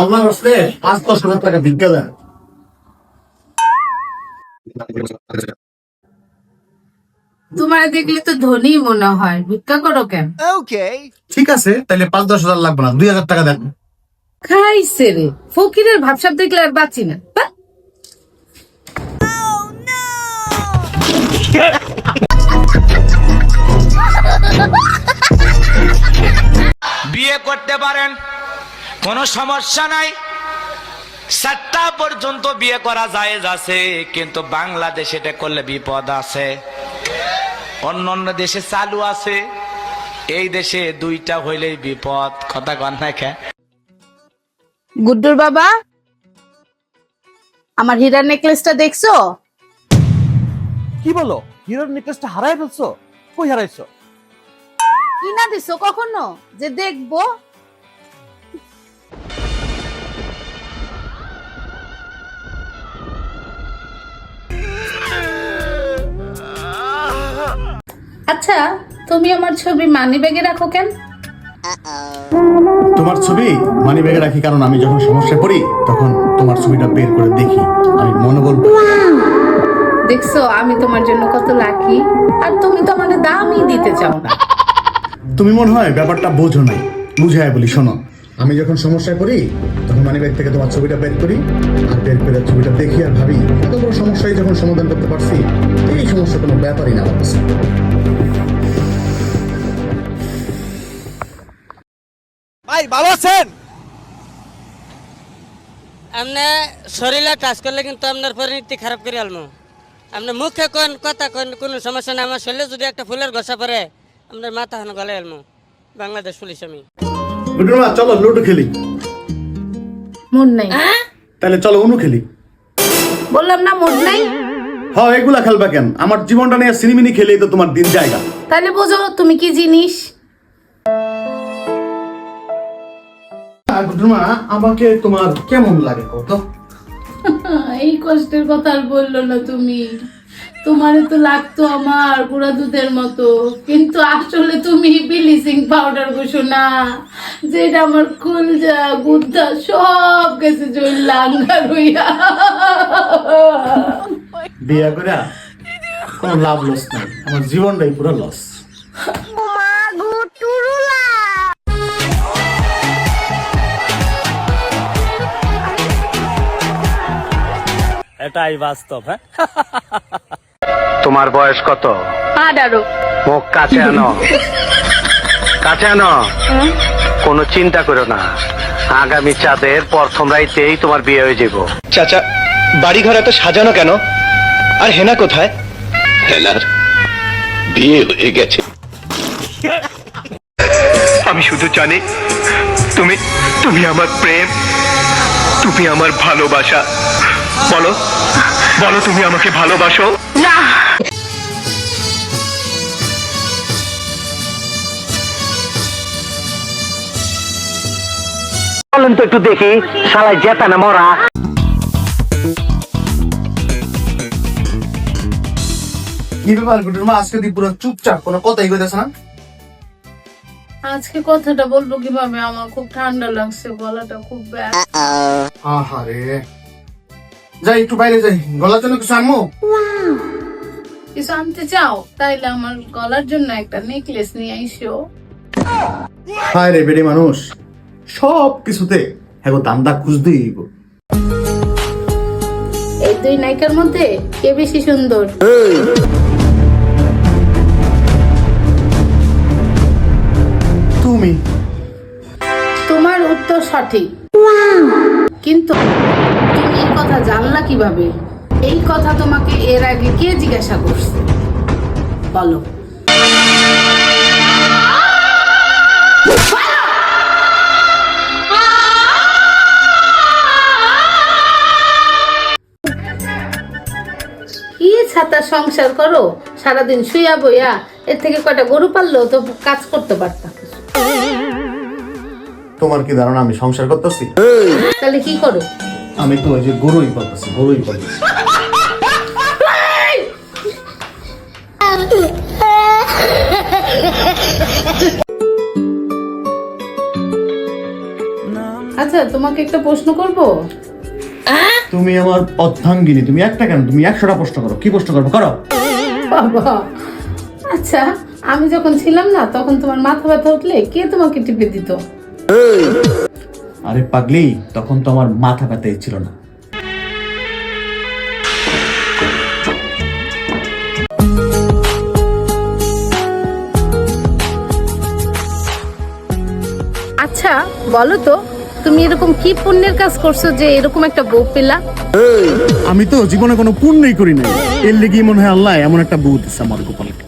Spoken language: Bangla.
আল্লাহর পাঁচ দশ হাজার টাকা ভিক্ষা দেন। তোমার দেখলে তো ধনী মনে হয় ভিক্ষা করো কেন? ঠিক আছে তাহলে পাঁচ দশ হাজার লাগবে না দুই হাজার টাকা দেন। খাইছে রে ফকিরের ভাবসাব দেখলে আর বাঁচি না। বিয়ে করতে পারেন। কোনো সমস্যা নাই। সাতটা পর্যন্ত বিয়ে করা যায় আছে কিন্তু বাংলাদেশে এটা করলে বিপদ আছে। অন্য অন্য দেশে চালু আছে এই দেশে দুইটা হইলেই বিপদ কথা কন না খা গুড্ডুর বাবা আমার হীরার নেকলেসটা দেখছ? কি বলো? হিরোর নেকলেসটা হারাই ফেলছো? কই হারাইছো? কি না দিছো কখনো? যে দেখব আচ্ছা তুমি আমার ছবি মানি ব্যাগে রাখো কেন? তোমার ছবি মানি ব্যাগে রাখি কারণ আমি যখন সমস্যায় পড়ি তখন তোমার ছবিটা বের করে দেখি। আমি মনোবল। দেখছ আমি তোমার জন্য কত লাকি আর তুমি তো আমাকে দামই দিতে চাও না। তুমি মনে হয় ব্যাপারটা বোঝো নাই। বুঝায় বলি শোনো। আমি যখন সমস্যায় পড়ি তখন মানি ব্যাগ থেকে তোমার ছবিটা বের করি আর বের করে ছবিটা দেখি আর ভাবি এত বড় সমস্যায় যখন সমাধান করতে পারছি এই সমস্যা কোনো ব্যাপারই না আমার ভাই ভালো আছেন? আপনি শরীরে টাচ করলে কিন্তু আপনার পরিণতি খারাপ করে আলমু। আপনি মুখে কোন কথা কোন কোনো সমস্যা নেই। আমার শরীরে যদি একটা ফুলের ঘষা পড়ে আপনার মাথা হানো গলে আলমু। বাংলাদেশ পুলিশ আমি। গুড্ডু মা, চলো লুডো খেলি। মন নাই। তাহলে চলো অনু খেলি। বললাম না মন নাই? হ্যাঁ এগুলা খেলবা কেন? আমার জীবনটা নিয়ে সিনেমিনি খেলেই তো তোমার দিন জায়গা। তাহলে বোঝো তুমি কি জিনিস? আমাকে তোমার কেমন লাগে কত এই কষ্টের কথা আর বলল না তুমি। তোমার তো লাগতো আমার গুঁড়া দুধের মতো। কিন্তু আসলে তুমি ব্লিচিং পাউডার ঘুষো না যেটা আমার কুলজা গুদ্ধা সব গেছে রইয়া। বিয়া করে কোনো লাভ লস নাই আমার জীবনটাই পুরো লস। এটাই বাস্তব হ্যাঁ? তোমার বয়স কত? মুখ কাছে আনো। কাছে আনো। কোনো চিন্তা করো না। আগামী চাঁদের প্রথম রাইতেই তোমার বিয়ে হয়ে যাব চাচা বাড়িঘর এত সাজানো কেন? আর হেনা কোথায়? হেনার বিয়ে হয়ে গেছে। আমি শুধু জানি তুমি তুমি আমার প্রেম তুমি আমার ভালোবাসা। বলো। বলো তুমি আমাকে ভালোবাসো। না। বলেন তো একটু দেখি শালায় জেতা না মরা। কি ব্যাপার মা আজকে তুই পুরো চুপচাপ কোনো কথাই কইতেছ না? আজকে কথাটা বলব কীভাবে? আমার খুব ঠান্ডা লাগছে গলাটা খুব ব্যাড আহারে। যাই একটু বাইরে যাই। গলার জন্য কিছু আনব? কিছু আনতে চাও? তাইলে আমার গলার জন্য একটা নেকলেস নিয়ে আইসো। হায় রে বেড়ে মানুষ সব কিছুতে হ্যাঁ দান্দা খুঁজতেই হইব। এই দুই নায়িকার মধ্যে কে বেশি সুন্দর? তুমি। তোমার উত্তর সঠিক। কিন্তু তুমি এই কথা জানলা কীভাবে? এই কথা তোমাকে এর আগে কে জিজ্ঞাসা করছে? বলো। কি ছাতা সংসার করো? সারাদিন শুয়া বইয়া এর থেকে কয়টা গরু পাললেও তো কাজ করতে পারতাম। তোমার কি ধারণা আমি সংসার করতেছি? তাহলে কি করো? আমি তো ওই যে গরুই করতেছি গরুই করতেছি আচ্ছা তোমাকে একটা প্রশ্ন করব? তুমি আমার অর্ধাঙ্গিনী তুমি একটা কেন? তুমি একশোটা প্রশ্ন করো কি প্রশ্ন করব? করো। বাবা আচ্ছা আমি যখন ছিলাম না তখন তোমার মাথা ব্যথা উঠলে কে তোমাকে টিপে দিত? আরে পাগলি তখন তো আমার মাথা ব্যথাই ছিল না। আচ্ছা বলো তো তুমি এরকম কি পুণ্যের কাজ করছ যে এরকম একটা বউ পেলা? আমি তো জীবনে কোনো পুণ্যই করি নাই। এর লেগেই মনে হয় আল্লাহ এমন একটা বউ দিচ্ছে আমার গোপালকে।